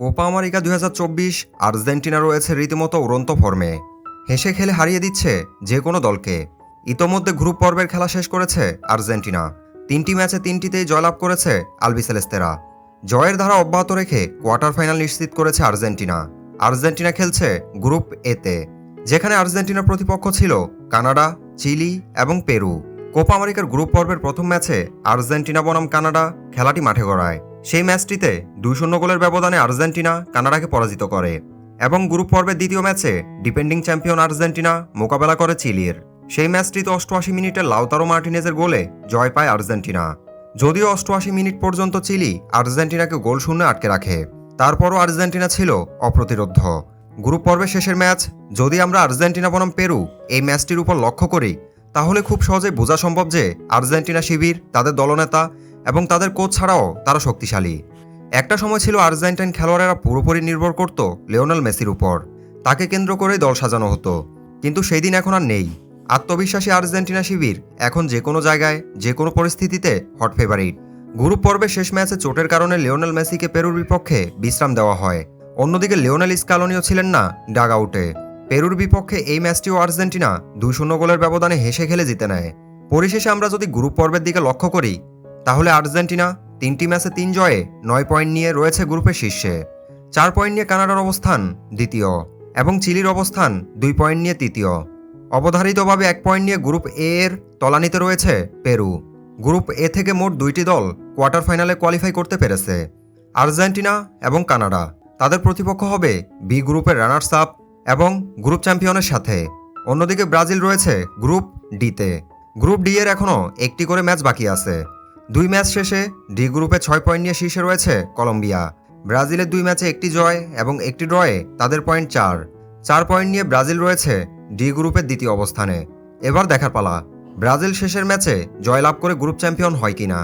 Copa America দু হাজার চব্বিশ, আর্জেন্টিনা রয়েছে রীতিমতো উড়ন্ত ফর্মে। হেসে খেলে হারিয়ে দিচ্ছে যে কোনো দলকে। ইতোমধ্যে গ্রুপ পর্বের খেলা শেষ করেছে আর্জেন্টিনা। তিনটি ম্যাচে তিনটিতেই জয়লাভ করেছে আলবিসেলেস্তেরা জয়ের ধারা অব্যাহত রেখে কোয়ার্টার ফাইনাল নিশ্চিত করেছে আর্জেন্টিনা। আর্জেন্টিনা খেলছে গ্রুপ এতে, যেখানে আর্জেন্টিনার প্রতিপক্ষ ছিল কানাডা, চিলি এবং পেরু। কোপা আমেরিকার গ্রুপ পর্বের প্রথম ম্যাচে আর্জেন্টিনা বনাম কানাডা, খেলাটি মাঠে গড়ায়। সেই ম্যাচটিতে দুই শূন্য গোলের ব্যবধানে আর্জেন্টিনা কানাডাকে পরাজিত করে এবং গ্রুপ পর্বের দ্বিতীয় ম্যাচে ডিপেন্ডিং চ্যাম্পিয়ন আর্জেন্টিনা মোকাবেলা করে চিলির। সেই ম্যাচটিতে অষ্টআশি মিনিটে লাউতারো মার্টিনেজের গোলে জয় পায় আর্জেন্টিনা। যদিও অষ্টআশি মিনিট পর্যন্ত চিলি আর্জেন্টিনাকে গোল শূন্য আটকে রাখে, তারপরও আর্জেন্টিনা ছিল অপ্রতিরোধ্য। গ্রুপ পর্বের শেষের ম্যাচ, যদি আমরা আর্জেন্টিনা বনাম পেরু এই ম্যাচটির উপর লক্ষ্য করি, তাহলে খুব সহজে বোঝা সম্ভব যে আর্জেন্টিনা শিবির, তাদের দলনেতা এবং তাদের কোচ ছাড়াও তারা শক্তিশালী। একটা সময় ছিল আর্জেন্টাইন খেলোয়াড়েরা পুরোপুরি নির্ভর করত লিওনেল মেসির উপর। তাকে কেন্দ্র করে দল সাজানো হতো। কিন্তু সেই দিন এখন আর নেই। আত্মবিশ্বাসী আর্জেন্টিনা শিবির এখন যে কোনো জায়গায়, যে কোনো পরিস্থিতিতে হট ফেভারিট গ্রুপ পর্বের শেষ ম্যাচে চোটের কারণে লিওনেল মেসিকে পেরুর বিপক্ষে বিশ্রাম দেওয়া হয়। অন্যদিকে লিওনেল স্কালোনিও ছিলেন না ডাগ আউটে। পেরুর বিপক্ষে এই ম্যাচটিও আর্জেন্টিনা দুই শূন্য গোলের ব্যবধানে হেসে খেলে জিতে নেয়। পরিশেষে আমরা যদি গ্রুপ পর্বের দিকে লক্ষ্য করি তাহলে আর্জেন্টিনা তিনটি ম্যাচে তিন জয়ে নয় পয়েন্ট নিয়ে রয়েছে গ্রুপের শীর্ষে। চার পয়েন্ট নিয়ে কানাডার অবস্থান দ্বিতীয় এবং চিলির অবস্থান দুই পয়েন্ট নিয়ে তৃতীয়। অবধারিতভাবে এক পয়েন্ট নিয়ে গ্রুপ এ এর তলানিতে রয়েছে পেরু। গ্রুপ এ থেকে মোট দুইটি দল কোয়ার্টার ফাইনালে কোয়ালিফাই করতে পেরেছে, আর্জেন্টিনা এবং কানাডা। তাদের প্রতিপক্ষ হবে বি গ্রুপের রানার্স আপ এবং গ্রুপ চ্যাম্পিয়নের সাথে। অন্যদিকে ব্রাজিল রয়েছে গ্রুপ ডিতে গ্রুপ ডি এর এখনও একটি করে ম্যাচ বাকি আছে। দুই ম্যাচ শেষে ডি গ্রুপে ছয় পয়েন্ট নিয়ে শীর্ষে রয়েছে কলম্বিয়া। ব্রাজিলের দুই ম্যাচে একটি জয় এবং একটি ড্রয়ে তাদের পয়েন্ট চার। চার পয়েন্ট নিয়ে ব্রাজিল রয়েছে ডি গ্রুপের দ্বিতীয় অবস্থানে। এবার দেখার পালা। ব্রাজিল শেষের ম্যাচে জয়লাভ করে গ্রুপ চ্যাম্পিয়ন হয় কিনা?